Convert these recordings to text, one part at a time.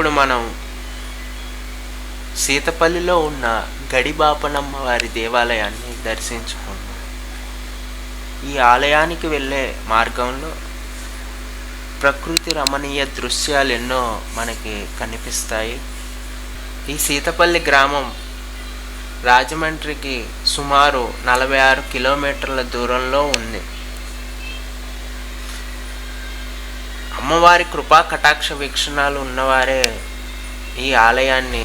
ఇప్పుడు మనం సీతపల్లిలో ఉన్న గడిబాపనమ్మ వారి దేవాలయాన్ని దర్శించుకున్నాం ఈ ఆలయానికి వెళ్ళే మార్గంలో ప్రకృతి రమణీయ దృశ్యాలు ఎన్నో మనకి కనిపిస్తాయి. ఈ సీతపల్లి గ్రామం రాజమండ్రికి సుమారు నలభై ఆరు కిలోమీటర్ల దూరంలో ఉంది. అమ్మవారి కృపా కటాక్ష వీక్షణాలు ఉన్నవారే ఈ ఆలయాన్ని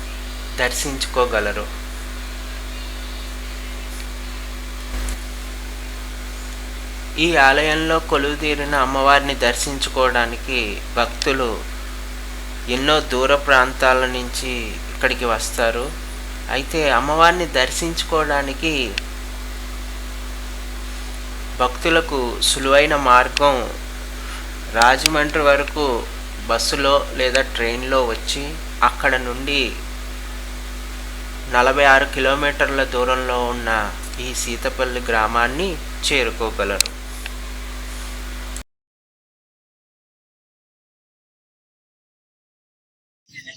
దర్శించుకోగలరు. ఈ ఆలయంలో కొలువుతీరిన అమ్మవారిని దర్శించుకోవడానికి భక్తులు ఎన్నో దూర ప్రాంతాల నుంచి ఇక్కడికి వస్తారు. అయితే అమ్మవారిని దర్శించుకోవడానికి భక్తులకు సులువైన మార్గం రాజమండ్రి వరకు బస్సులో లేదా ట్రైన్లో వచ్చి అక్కడ నుండి నలభై ఆరు కిలోమీటర్ల దూరంలో ఉన్న ఈ సీతపల్లి గ్రామాన్ని చేరుకోగలరు.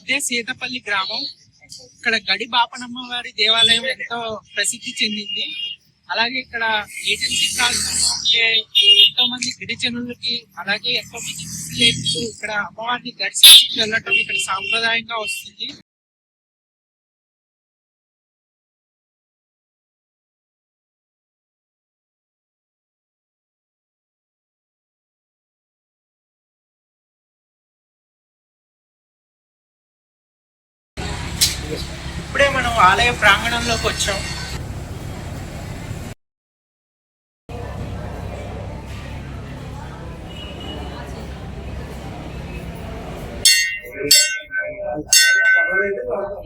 ఇదే సీతపల్లి గ్రామం. ఇక్కడ గడి బాపనమ్మ వారి దేవాలయం ఎంతో ప్రసిద్ధి చెందింది. అలాగే ఇక్కడ ఏజెన్సీ ప్రాంతంలో ఉండే ఎంతో మంది గిరిజనులకి అలాగే ఎంతో మంది ఇక్కడ అమ్మవారిని దర్శించి వెళ్ళటం ఇక్కడ సాంప్రదాయంగా వస్తుంది. ఇప్పుడే మనం ఆలయ ప్రాంగణంలోకి వచ్చాం.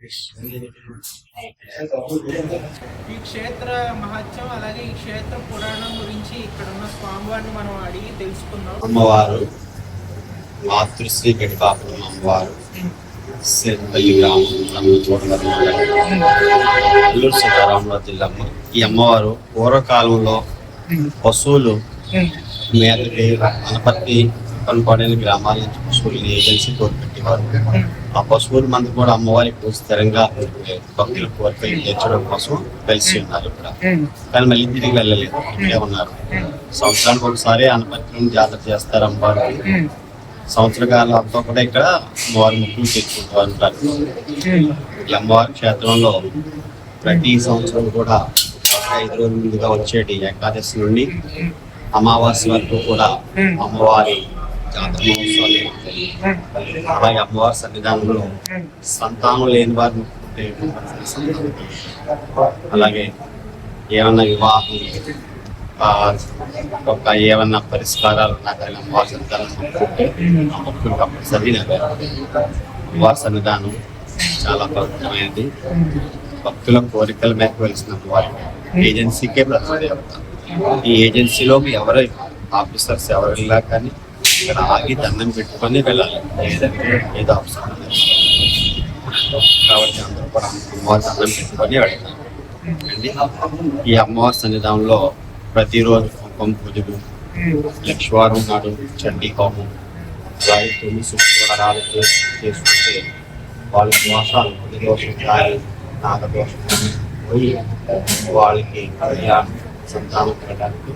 ఈ క్షేత్ర మహత్యం అలాగే ఈ క్షేత్ర పురాణం గురించి ఇక్కడ ఉన్న స్వామివారిని మనం అడిగి తెలుసుకుందాం. అమ్మవారు మాతృశ్రీ గడిపాపురం అమ్మవారు సేతపల్లి గ్రామం రంగుతోటవరం అల్లూరు సీతారామరాజు జిల్లమ్మ. ఈ అమ్మవారు పూర్వకాలంలో పశువులు మేతకి అనపర్తి కొనపాడైన గ్రామాల నుంచి పశువులు ఏజెన్సీ తోడు ఆ పశువుల మంది కూడా అమ్మవారికి స్థిరంగా భక్తుల కోరికలు తీర్చడం కోసం కలిసి ఉన్నారు ఇక్కడ. కానీ మళ్ళీ తిరిగి వెళ్ళలేదు. ఇక్కడే ఉన్నారు. సంవత్సరానికి ఒకసారి అనపత్రం జాతర చేస్తారు అమ్మవారికి. సంవత్సర కాలం అంతా కూడా ఇక్కడ అమ్మవారి ముక్కులు తెచ్చుకుంటూ ఉంటారు అమ్మవారి క్షేత్రంలో ప్రతి సంవత్సరం కూడా ఐదు రోజుల ముందుగా వచ్చేటి ఏకాదశి నుండి అమావాస్య వరకు కూడా అమ్మవారి జాతర మహోత్సవాలు జరుగుతాయి. అలాగే అమ్మవారి సన్నిధానంలో సంతానం లేని వారిని అలాగే ఏమన్నా వివాహం ఒక ఏమన్నా పరిష్కారాలు ఉన్నా కానీ అమ్మవారి సన్నిధానం ముక్కుంటే కంపల్సరీ అమ్మవారి సన్నిధానం చాలా పవిత్రమైనది భక్తుల కోరికల మేరకు వెలిసిన అమ్మవారి ఏజెన్సీకే ప్రతిదేవత ఈ ఏజెన్సీలో మీ ఎవరు ఆఫీసర్స్ ఎవరు వెళ్ళా కానీ ఇక్కడ ఆగి దండం పెట్టుకొని వెళ్ళాలి. లేదంటే ఏదో అవసరం కాబట్టి అందరూ కూడా అమ్మవారి దండం పెట్టుకొని వెళ్తారు అండి ఈ అమ్మవారి సన్నిధానంలో ప్రతిరోజు కుంభం పూజలు లక్ష్వారం నాడు చండీ హోమం అలాగే తొమ్మిది శుక్రవారాలు చేసుకుంటే వాళ్ళ దోషాలు దోషం గాలి నాగదోషం పోయి వాళ్ళకి కళ్యాణం సంతానం పెట్టడానికి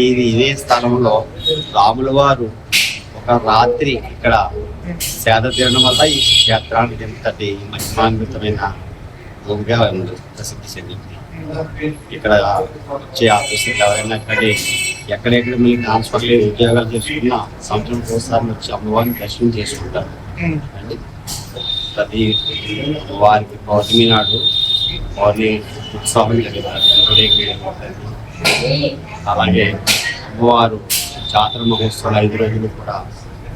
ఇది ఇదే స్థలంలో రాముల వారు ఒక రాత్రి ఇక్కడ సేద తీరడం వల్ల ఈ క్షేత్రానికి ఎంతటి మహిమాన్వితమైన భూమిగా ప్రసిద్ధి చెందింది. ఇక్కడ వచ్చే ఆఫీసులు ఎవరైనా ఇక్కడే ఎక్కడెక్కడ మీరు ట్రాన్స్ఫర్ లేదు ఉద్యోగాలు చేసుకున్నా సంవత్సరం ఒకసారి వచ్చి అమ్మవారిని దర్శనం చేసుకుంటారు. అండి ప్రతి వారికి పౌర్ణమి నాడు పౌర్ణమి ఉత్సవం జరుగుతుంది అలాగే అమ్మవారు జాతర మహోత్సవాలు ఐదు రోజులు కూడా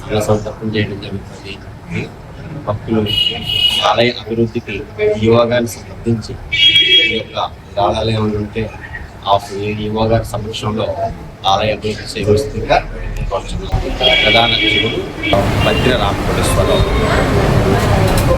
అన్న సంతర్పణ చేయడం జరుగుతుంది. భక్తులు ఆలయ అభివృద్ధికి యువగాన్ని గారిని సమర్థించి ఈ యొక్క విరాళాలు ఉంటే ఆ యువగారి సమక్షంలో ఆలయ అభివృద్ధి చేయవలసిందిగా ప్రధాన జీవుడు భద్ర రామకోటేశ్వరరావు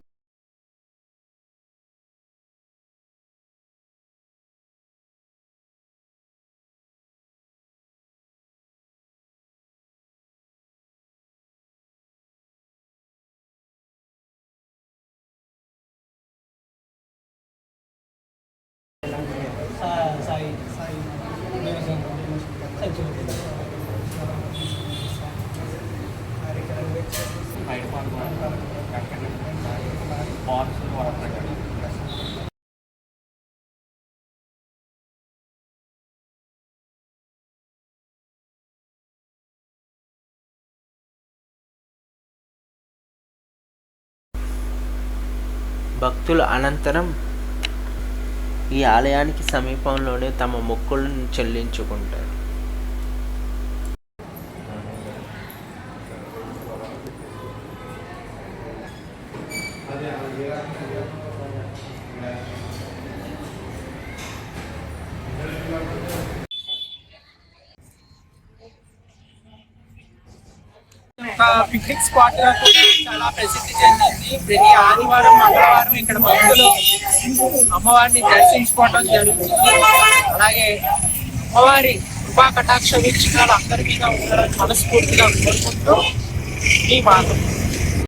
భక్తుల అనంతరం ఈ ఆలయానికి సమీపంలోనే తమ మొక్కులను చెల్లించుకుంటారు. ఒక పిక్నిక్ స్పాట్గా చాలా ప్రసిద్ధి చెందింది. ప్రతి ఆదివారం మంగళవారం ఇక్కడ భక్తులు అమ్మవారిని దర్శించుకోవడం జరుగుతుంది. అలాగే అమ్మవారి కృపా కటాక్ష వీక్షణాలు అందరి మీద ఉండాలని మనస్ఫూర్తిగా కోరుకుంటూ ఈ మాత్రం